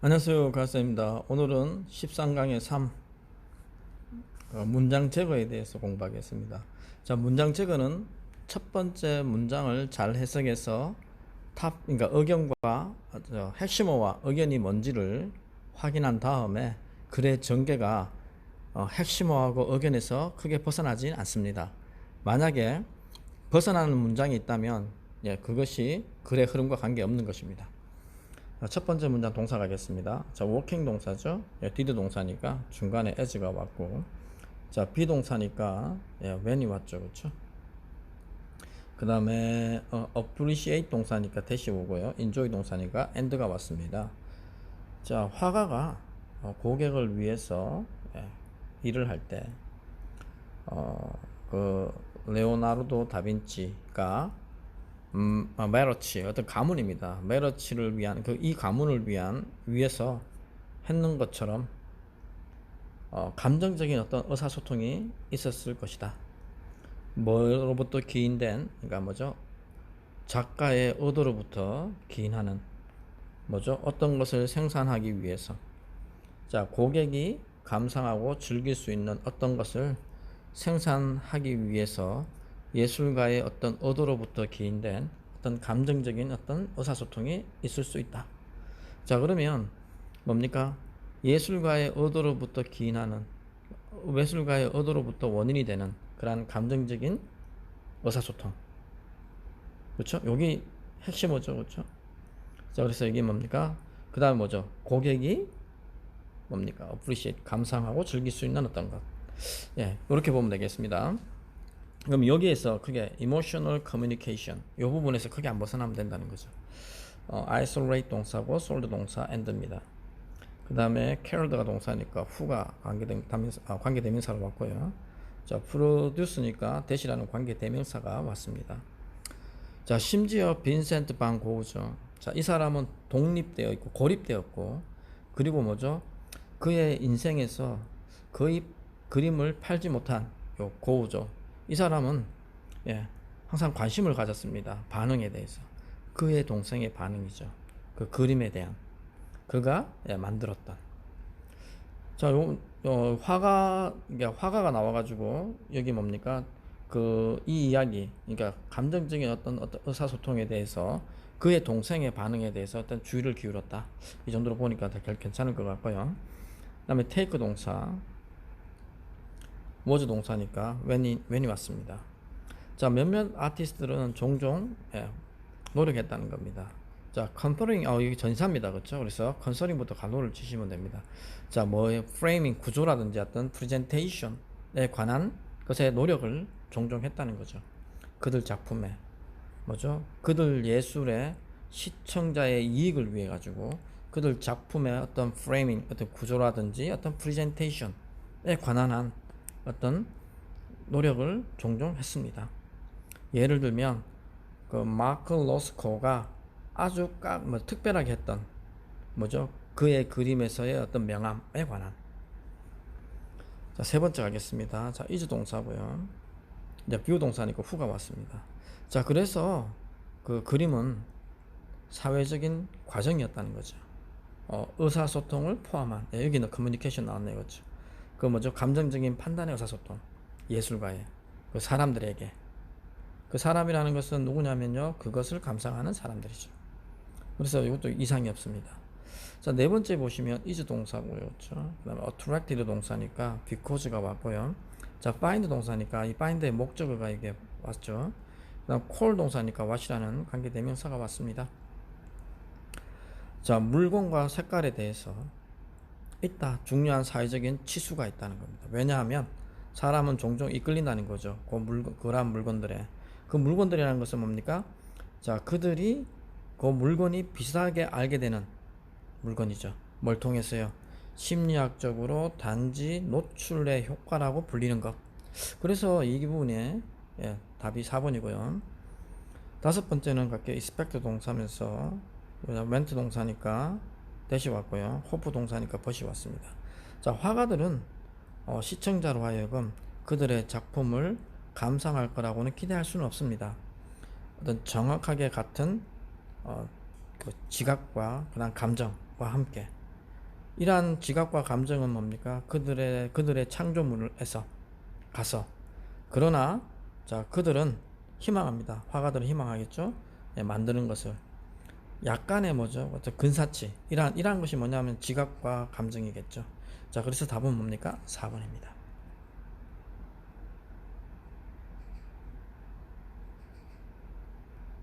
안녕하세요 가스입니다. 오늘은 13강의 3 어, 문장 제거에 대해서 공부하겠습니다. 자 문장 제거는 첫 번째 문장을 잘 해석해서 탑 그러니까 의견과 어, 저, 핵심어와 의견이 뭔지를 확인한 다음에 글의 전개가 어, 핵심어하고 의견에서 크게 벗어나지 않습니다. 만약에 벗어나는 문장이 있다면 예, 그것이 글의 흐름과 관계없는 것입니다. 자, 첫 번째 문장 동사 가겠습니다. 자, 워킹 동사죠. 예, did 동사니까 중간에 as가 왔고, 자, 비동사니까 예, when이 왔죠, 그렇죠? 그 다음에 어, appreciate 동사니까 대시 오고요. enjoy 동사니까 and가 왔습니다. 자, 화가가 어, 고객을 위해서 예, 일을 할 때, 어, 그 레오나르도 다빈치가 음, 아, 메러치 어떤 가문입니다. 메러치를 위한 그 이 가문을 위한 위해서 했는 것처럼 어, 감정적인 어떤 의사소통이 있었을 것이다. 뭐로부터 기인된 그러니까 뭐죠? 작가의 의도로부터 기인하는 뭐죠? 어떤 것을 생산하기 위해서 자 고객이 감상하고 즐길 수 있는 어떤 것을 생산하기 위해서 예술가의 어떤 의도로부터 기인된 어떤 감정적인 어떤 의사소통이 있을 수 있다. 자, 그러면 뭡니까? 예술가의 의도로부터 기인하는 예술가의 의도로부터 원인이 되는 그러한 감정적인 의사소통. 그렇죠? 여기 핵심어죠. 그렇죠? 자, 그래서 이게 뭡니까? 그 다음에 뭐죠? 고객이 뭡니까? appreciate, 감상하고 즐길 수 있는 어떤 것. 예, 이렇게 보면 되겠습니다. 그럼 여기에서 크게 emotional communication 이 부분에서 크게 안 벗어나면 된다는 거죠. 어, isolate 동사고 sold 동사 and입니다. 그 다음에 cared가 동사니까 who가 관계대명사, 아, 관계대명사로 왔고요. 자, produce니까 대시라는 관계대명사가 왔습니다. 자, 심지어 빈센트 반 고우죠. 자, 이 사람은 독립되어 있고 고립되었고 그리고 뭐죠? 그의 인생에서 거의 그림을 팔지 못한 요 고우죠. 이 사람은 예, 항상 관심을 가졌습니다. 반응에 대해서. 그의 동생의 반응이죠. 그 그림에 대한. 그가 예, 만들었던. 자, 요, 요 화가, 화가가 나와가지고, 여기 뭡니까? 그, 이 이야기, 그러니까 감정적인 어떤, 어떤 의사소통에 대해서 그의 동생의 반응에 대해서 어떤 주의를 기울였다. 이 정도로 보니까 더 괜찮을 것 같고요. 그 다음에 테이크 동사. 워즈 동사니까 when이, when이 왔습니다. 자, 몇몇 아티스트들은 종종 예, 노력했다는 겁니다. 자, 컨퍼링, 어, 여기 전사입니다. 그렇죠? 그래서 컨서링부터 간호를 치시면 됩니다. 자, 뭐, 프레이밍 구조라든지 어떤 프레젠테이션에 관한 것에 노력을 종종 했다는 거죠. 그들 작품에. 뭐죠? 그들 예술의 시청자의 이익을 위해 가지고 그들 작품의 어떤 프레이밍, 어떤 구조라든지 어떤 프레젠테이션에 관한 한 어떤 노력을 종종 했습니다. 예를 들면 그 마크 로스코가 아주 까, 뭐 특별하게 했던 뭐죠? 그의 그림에서의 어떤 명암에 관한 자, 세 번째 가겠습니다. 자, 이즈 동사고요. 이제 뷰 동사니까 후가 왔습니다. 자, 그래서 그 그림은 사회적인 과정이었다는 거죠. 어, 의사소통을 포함한 네, 여기는 커뮤니케이션 나왔네요. 그렇죠? 그 뭐죠? 감정적인 판단의 의사소통. 예술가의 그 사람들에게 그 사람이라는 것은 누구냐면요. 그것을 감상하는 사람들이죠. 그래서 이것도 이상이 없습니다. 자, 네 번째 보시면 is 동사고요. 그렇죠? 그다음에 attracted 동사니까 because가 왔고요. 자, find 동사니까 이 find의 목적어가 이게 왔죠. 그 다음 call 동사니까 what이라는 관계 대명사가 왔습니다. 자, 물건과 색깔에 대해서 있다. 중요한 사회적인 치수가 있다는 겁니다. 왜냐하면 사람은 종종 이끌린다는 거죠. 그 물건, 그러한 물건들에. 그 물건들이라는 것은 뭡니까? 자, 그들이 그 물건이 비슷하게 알게 되는 물건이죠. 뭘 통해서요? 심리학적으로 단지 노출의 효과라고 불리는 것. 그래서 이 부분에 예, 답이 4번이고요. 다섯 번째는 갈게요. expect 동사면서 멘트 동사니까 대시 왔고요. 호프 동사니까 벗이 왔습니다. 자, 화가들은 어, 시청자로 하여금 그들의 작품을 감상할 거라고는 기대할 수는 없습니다. 어떤 정확하게 같은 어, 그 지각과 그다음 감정과 함께 이러한 지각과 감정은 뭡니까? 그들의 그들의 창조물에서 가서 그러나 자 그들은 희망합니다. 화가들은 희망하겠죠. 예, 만드는 것을 약간의 뭐죠? 근사치 이러한 이러한 것이 뭐냐면 지각과 감정이겠죠. 자 그래서 답은 뭡니까? 4번입니다.